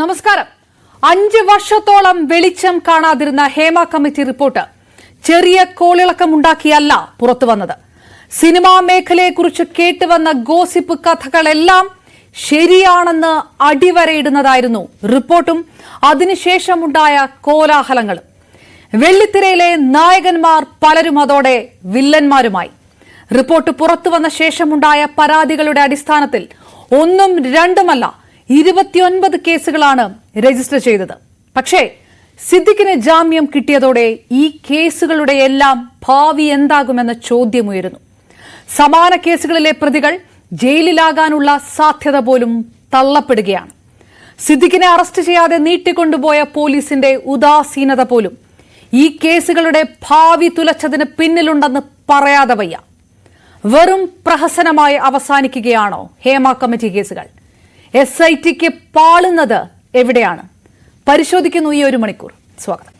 നമസ്കാരം. അഞ്ച് വർഷത്തോളം വെളിച്ചം കാണാതിരുന്ന ഹേമ കമ്മിറ്റി റിപ്പോർട്ട് ചെറിയ കോളിളക്കമുണ്ടാക്കിയല്ല പുറത്തു വന്നത്. സിനിമാ മേഖലയെക്കുറിച്ച് കേട്ടുവന്ന ഗോസിപ്പ് കഥകളെല്ലാം ശരിയാണെന്ന് അടിവരയിടുന്നതായിരുന്നു റിപ്പോർട്ടും അതിനുശേഷമുണ്ടായ കോലാഹലങ്ങളും. വെള്ളിത്തിരയിലെ നായകന്മാർ പലരും അതോടെ വില്ലന്മാരുമായി. റിപ്പോർട്ട് പുറത്തുവന്ന ശേഷമുണ്ടായ പരാതികളുടെ അടിസ്ഥാനത്തിൽ ഒന്നും രണ്ടുമല്ല ഇരുപത്തിയൊൻപത് കേസുകളാണ് രജിസ്റ്റർ ചെയ്തത്. പക്ഷേ സിദ്ദിഖിന് ജാമ്യം കിട്ടിയതോടെ ഈ കേസുകളുടെ എല്ലാം ഭാവി എന്താകുമെന്ന ചോദ്യമുയരുന്നു. സമാന കേസുകളിലെ പ്രതികൾ ജയിലിലാകാനുള്ള സാധ്യത പോലും തള്ളപ്പെടുകയാണ്. സിദ്ദിഖിനെ അറസ്റ്റ് ചെയ്യാതെ നീട്ടിക്കൊണ്ടുപോയ പോലീസിന്റെ ഉദാസീനത പോലും ഈ കേസുകളുടെ ഭാവി തുലച്ചതിന് പിന്നിലുണ്ടെന്ന് പറയാതെ വയ്യ. വെറും പ്രഹസനമായി അവസാനിക്കുകയാണോ ഹേമ കമ്മിറ്റി കേസുകൾ? എസ് ഐ ടിക്ക് പാളുന്നത് എവിടെയാണ്? പരിശോധിക്കുന്നു ഈ ഒരു മണിക്കൂർ. സ്വാഗതം.